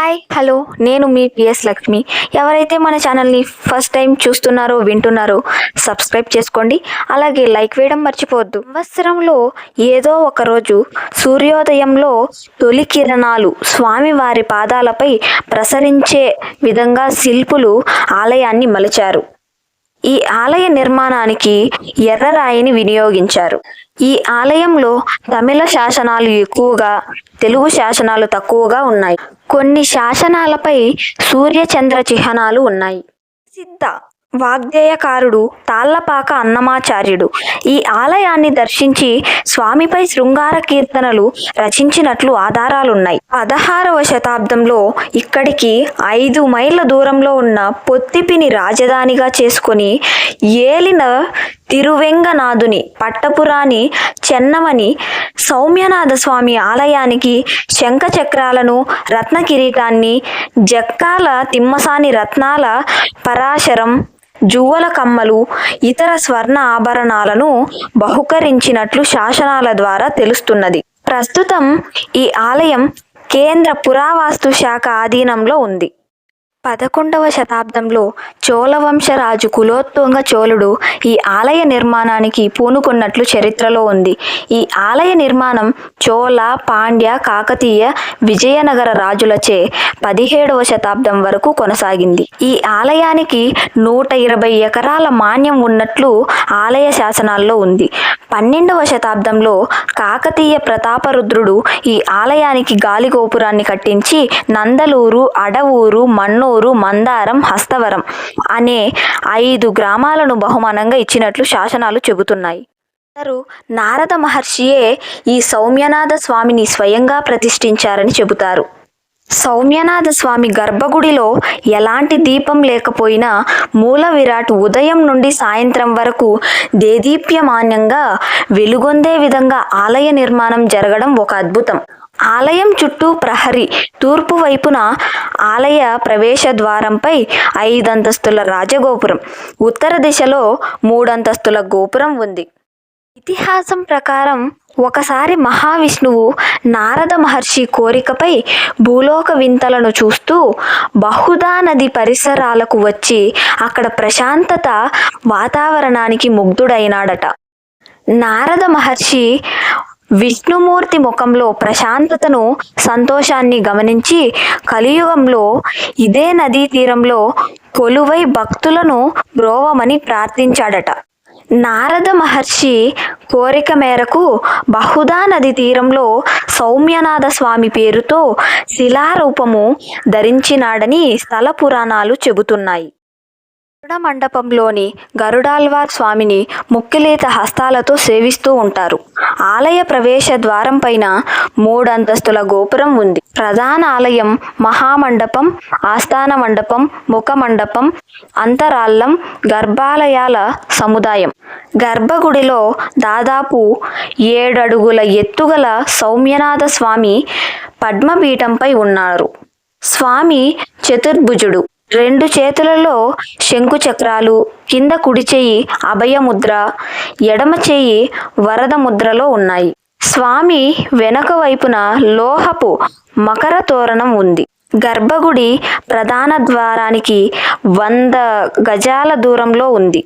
Hi hello. నేను మీ PS Lakshmi. ఎవరైతే మన ఛానల్ని ఫస్ట్ టైం చూస్తున్నారో వింటున్నారో సబ్స్క్రైబ్ చేసుకోండి. అలాగే లైక్ వేయడం మర్చిపోవద్దు. సంవత్సరంలో ఏదో ఒకరోజు సూర్యోదయంలో తొలి కిరణాలు స్వామివారి పాదాలపై ప్రసరించే విధంగా శిల్పులు ఆలయాన్ని మలిచారు. ఈ ఆలయ నిర్మాణానికి ఎర్రరాయిని వినియోగించారు. ఈ ఆలయంలో తమిళ శాసనాలు ఎక్కువగా తెలుగు శాసనాలు తక్కువగా ఉన్నాయి. కొన్ని శాసనాలపై సూర్య చంద్ర చిహ్నాలు ఉన్నాయి. సిద్ధ వాగ్దేయకారుడు తాళ్ళపాక అన్నమాచార్యుడు. ఈ ఆలయాన్ని దర్శించి స్వామిపై శృంగార కీర్తనలు రచించినట్లు ఆధారాలున్నాయి. పదహారవ శతాబ్దంలో ఇక్కడికి ఐదు మైళ్ళ దూరంలో ఉన్న పొత్తిపిని రాజధానిగా చేసుకొని ఏలిన తిరువెంగనాథుని పట్టపురాణి చెన్నమని సౌమ్యనాథ స్వామి ఆలయానికి శంఖచక్రాలను రత్న కిరీటాన్ని జక్కాల తిమ్మసాని రత్నాల పరాశరం జువ్వల కమ్మలు ఇతర స్వర్ణ ఆభరణాలను బహుకరించినట్లు శాసనాల ద్వారా తెలుస్తున్నది. ప్రస్తుతం ఈ ఆలయం కేంద్ర పురావస్తు శాఖ ఆధీనంలో ఉంది. పదకొండవ శతాబ్దంలో చోళవంశరాజు కులోత్తుంగ చోళుడు ఈ ఆలయ నిర్మాణానికి పూనుకున్నట్లు చరిత్రలో ఉంది. ఈ ఆలయ నిర్మాణం చోళ పాండ్య కాకతీయ విజయనగర రాజులచే పదిహేడవ శతాబ్దం వరకు కొనసాగింది. ఈ ఆలయానికి నూట ఇరవై ఎకరాల మాన్యం ఉన్నట్లు ఆలయ శాసనాల్లో ఉంది. పన్నెండవ శతాబ్దంలో కాకతీయ ప్రతాపరుద్రుడు ఈ ఆలయానికి గాలి గోపురాన్ని కట్టించి నందలూరు అడవూరు మన్నూరు మందారం హస్తవరం అనే ఐదు గ్రామాలను బహుమానంగా ఇచ్చినట్లు శాసనాలు చెబుతున్నాయి. అందరూ నారద మహర్షియే ఈ సౌమ్యనాథ స్వామిని స్వయంగా ప్రతిష్ఠించారని చెబుతారు. సౌమ్యనాథ స్వామి గర్భగుడిలో ఎలాంటి దీపం లేకపోయినా మూల విరాట్ ఉదయం నుండి సాయంత్రం వరకు దేదీప్యమాన్యంగా వెలుగొందే విధంగా ఆలయ నిర్మాణం జరగడం ఒక అద్భుతం. ఆలయం చుట్టూ ప్రహరీ తూర్పు వైపున ఆలయ ప్రవేశ ద్వారంపై ఐదంతస్తుల రాజగోపురం. ఉత్తర దిశలో మూడంతస్తుల గోపురం ఉంది. ఇతిహాసం ప్రకారం ఒకసారి మహావిష్ణువు నారద మహర్షి కోరికపై భూలోక వింతలను చూస్తూ బహుదా నది పరిసరాలకు వచ్చి అక్కడ ప్రశాంతత వాతావరణానికి ముగ్ధుడైనాడట. నారద మహర్షి విష్ణుమూర్తి ముఖంలో ప్రశాంతతను సంతోషాన్ని గమనించి కలియుగంలో ఇదే నదీ తీరంలో కొలువై భక్తులను బ్రోవమని ప్రార్థించాడట. నారద మహర్షి కోరిక మేరకు బహుదా నది తీరంలో సౌమ్యనాథ స్వామి పేరుతో శిలారూపము ధరించినాడని స్థల పురాణాలు చెబుతున్నాయి. గరుడ మండపంలోని గరుడాల్వార్ స్వామిని ముక్కిలేత హస్తాలతో సేవిస్తూ ఉంటారు. ఆలయ ప్రవేశ ద్వారం పైన మూడంతస్తుల గోపురం ఉంది. ప్రధాన ఆలయం మహామండపం ఆస్థాన మండపం ముఖ మండపం అంతరాళ్ళం గర్భాలయాల సముదాయం. గర్భగుడిలో దాదాపు ఏడడుగుల ఎత్తుగల సౌమ్యనాథ స్వామి పద్మపీఠంపై ఉన్నారు. స్వామి చతుర్భుజుడు. రెండు చేతులలో శంకు చక్రాలు కింద కుడి చెయ్యి అభయముద్ర ఎడమ చెయ్యి వరద ముద్రలో ఉన్నాయి. స్వామి వెనక వైపున లోహపు మకర తోరణం ఉంది. గర్భగుడి ప్రధాన ద్వారానికి వంద గజాల దూరంలో ఉంది.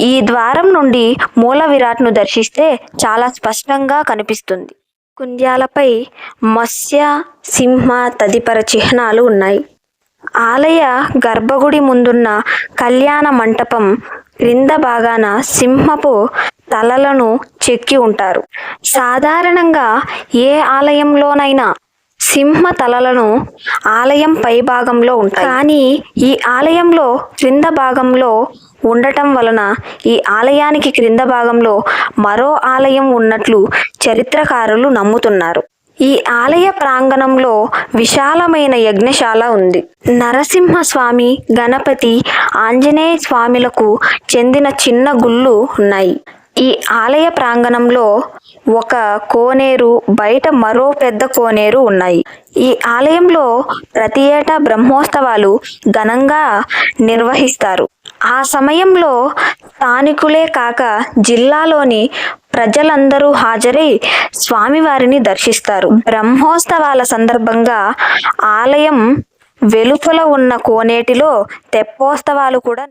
ఈ ద్వారం నుండి మూల విరాట్ను దర్శిస్తే చాలా స్పష్టంగా కనిపిస్తుంది. కుంద్యాలపై మత్స్య సింహ తదితర చిహ్నాలు ఉన్నాయి. ఆలయ గర్భగుడి ముందున్న కళ్యాణ మంటపం క్రింద భాగాన సింహపు తలలను చెక్కి ఉంటారు. సాధారణంగా ఏ ఆలయంలోనైనా సింహ తలలను ఆలయం పై భాగంలో ఉంటాయి. కానీ ఈ ఆలయంలో క్రింద భాగంలో ఉండటం వలన ఈ ఆలయానికి క్రింద భాగంలో మరో ఆలయం ఉన్నట్లు చరిత్రకారులు నమ్ముతున్నారు. ఈ ఆలయ ప్రాంగణంలో విశాలమైన యజ్ఞశాల ఉంది. నరసింహస్వామి గణపతి ఆంజనేయ స్వామిలకు చెందిన చిన్న గుళ్ళు ఉన్నాయి. ఈ ఆలయ ప్రాంగణంలో ఒక కోనేరు బయట మరో పెద్ద కోనేరు ఉన్నాయి. ఈ ఆలయంలో ప్రతి ఏటా బ్రహ్మోత్సవాలు ఘనంగా నిర్వహిస్తారు. ఆ సమయంలో స్థానికులే కాక జిల్లాలోని ప్రజలందరూ హాజరై స్వామివారిని దర్శిస్తారు. బ్రహ్మోత్సవాల సందర్భంగా ఆలయం వెలుపల ఉన్న కోనేటిలో తెప్పోత్సవాలు కూడా